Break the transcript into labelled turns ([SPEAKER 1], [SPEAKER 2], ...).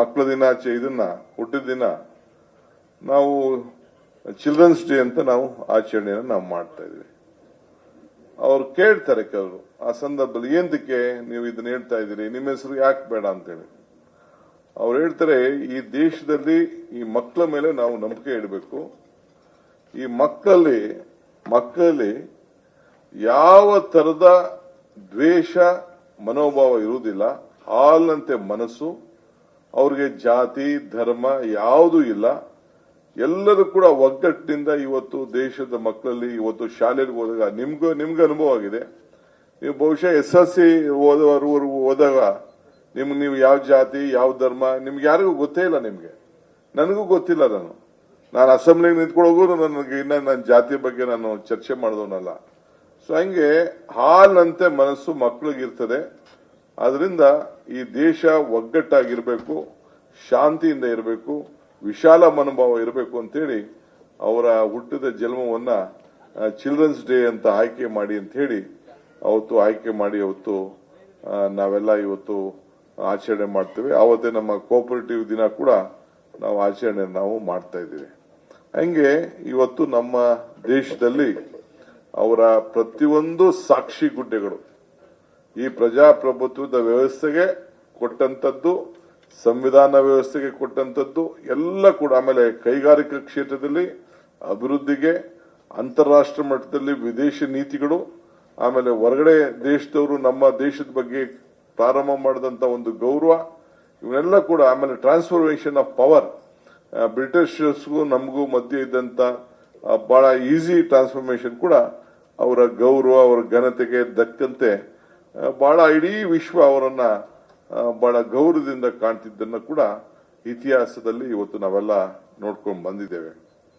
[SPEAKER 1] ಮಕ್ಕಳ ದಿನಾಚೆ, ಇದನ್ನ ಹುಟ್ಟಿದ ದಿನ ನಾವು ಚಿಲ್ಡ್ರನ್ಸ್ ಡೇ ಅಂತ ನಾವು ಆಚರಣೆಯನ್ನು ನಾವು ಮಾಡ್ತಾ ಇದ್ವಿ. ಅವ್ರು ಕೇಳ್ತಾರೆ ಕೆಲವರು, ಆ ಸಂದರ್ಭದಲ್ಲಿ ಏನಕ್ಕೆ ನೀವು ಇದನ್ನ ಹೇಳ್ತಾ ಇದ್ದೀರಿ? ನಿಮ್ಮ ಹೆಸರು ಯಾಕೆ ಬೇಡ ಅಂತೇಳಿ. ಅವ್ರು ಹೇಳ್ತಾರೆ, ಈ ದೇಶದಲ್ಲಿ ಈ ಮಕ್ಕಳ ಮೇಲೆ ನಾವು ನಂಬಿಕೆ ಇಡಬೇಕು. ಈ ಮಕ್ಕಳಲ್ಲಿ ಮಕ್ಕಳಲ್ಲಿ ಯಾವ ತರದ ದ್ವೇಷ, ಮನೋಭಾವ ಇರುವುದಿಲ್ಲ. ಹಾಲ್ನಂತೆ ಮನಸ್ಸು ಅವ್ರಿಗೆ ಜಾತಿ, ಧರ್ಮ ಯಾವುದೂ ಇಲ್ಲ. ಎಲ್ಲರೂ ಕೂಡ ಒಗ್ಗಟ್ಟಿನಿಂದ ಇವತ್ತು ದೇಶದ ಮಕ್ಕಳಲ್ಲಿ ಇವತ್ತು ಶಾಲೆಗೆ ಹೋದಾಗ ನಿಮ್ಗೂ, ನಿಮ್ಗೆ ಅನುಭವ ಆಗಿದೆ. ನೀವು ಬಹುಶಃ ಎಸ್ ಎಸ್ ಸಿ ಓದೋರು ಹೋದಾಗ ನಿಮ್ಗೆ ನೀವು ಯಾವ ಜಾತಿ, ಯಾವ ಧರ್ಮ, ನಿಮ್ಗೆ ಯಾರಿಗೂ ಗೊತ್ತೇ ಇಲ್ಲ ನಿಮಗೆ. ನನಗೂ ಗೊತ್ತಿಲ್ಲ ನಾನು. ನಾನು ಅಸೆಂಬ್ಲಿಗೆ ನಿಂತ್ಕೊಳ್ಳೋಗೂ ನನಗೆ ಇನ್ನ ನನ್ನ ಜಾತಿ ಬಗ್ಗೆ ನಾನು ಚರ್ಚೆ ಮಾಡಿದವನಲ್ಲ. ಸೊ ಹಂಗೆ ಹಾಲಂತೆ ಮನಸ್ಸು ಮಕ್ಕಳಿಗಿರ್ತದೆ ಅದರಿಂದ ಈ ದೇಶ ಒಗ್ಗಟ್ಟಾಗಿರ್ಬೇಕು. ಶಾಂತಿಯಿಂದ ಇರಬೇಕು, ವಿಶಾಲ ಮನೋಭಾವ ಇರಬೇಕು ಅಂತೇಳಿ ಅವರ ಹುಟ್ಟಿದ ಜನ್ಮವನ್ನ ಚಿಲ್ಡ್ರನ್ಸ್ ಡೇ ಅಂತ ಆಯ್ಕೆ ಮಾಡಿ ಅಂತ ಹೇಳಿ ಅವತ್ತು ಆಯ್ಕೆ ಮಾಡಿ ಅವತ್ತು ನಾವೆಲ್ಲ ಇವತ್ತು ಆಚರಣೆ ಮಾಡ್ತೇವೆ. ಅವತ್ತೇ ನಮ್ಮ ಕೋಪರೇಟಿವ್ ದಿನ ಕೂಡ ನಾವು ಆಚರಣೆ ನಾವು ಮಾಡ್ತಾ ಇದ್ದೀವಿ. ಹಂಗೆ ಇವತ್ತು ನಮ್ಮ ದೇಶದಲ್ಲಿ ಅವರ ಪ್ರತಿಯೊಂದು ಸಾಕ್ಷಿ ಗುಡ್ಡೆಗಳು ಈ ಪ್ರಜಾಪ್ರಭುತ್ವದ ವ್ಯವಸ್ಥೆಗೆ ಕೊಟ್ಟಂತದ್ದು ಸಂವಿಧಾನ ವ್ಯವಸ್ಥೆಗೆ ಕೊಟ್ಟಂತದ್ದು ಎಲ್ಲ ಕೂಡ ಆಮೇಲೆ ಕೈಗಾರಿಕಾ ಕ್ಷೇತ್ರದಲ್ಲಿ ಅಭಿವೃದ್ಧಿಗೆ, ಅಂತಾರಾಷ್ಟ್ರ ಮಟ್ಟದಲ್ಲಿ ವಿದೇಶಿ ನೀತಿಗಳು, ಆಮೇಲೆ ಹೊರಗಡೆ ದೇಶದವರು ನಮ್ಮ ದೇಶದ ಬಗ್ಗೆ ಪ್ರಾರಂಭ ಮಾಡಿದಂತ ಒಂದು ಗೌರವ, ಇವನ್ನೆಲ್ಲ ಕೂಡ ಆಮೇಲೆ ಟ್ರಾನ್ಸ್ಫರ್ಮೇಷನ್ ಆಫ್ ಪವರ್ ಬ್ರಿಟಿಷರ್ಸ್ಗೂ ನಮಗೂ ಮಧ್ಯೆ ಇದ್ದಂತ ಬಹಳ ಈಸಿ ಟ್ರಾನ್ಸ್ಫಾರ್ಮೇಶನ್ ಕೂಡ ಅವರ ಗೌರವ, ಅವರ ಘನತೆಗೆ ದಕ್ಕಂತೆ ಬಹಳ ಇಡೀ ವಿಶ್ವ ಅವರನ್ನ ಬಹಳ ಗೌರವದಿಂದ ಕಾಣ್ತಿದ್ದನ್ನು ಕೂಡ ಇತಿಹಾಸದಲ್ಲಿ ಇವತ್ತು ನಾವೆಲ್ಲ ನೋಡ್ಕೊಂಡು ಬಂದಿದ್ದೇವೆ.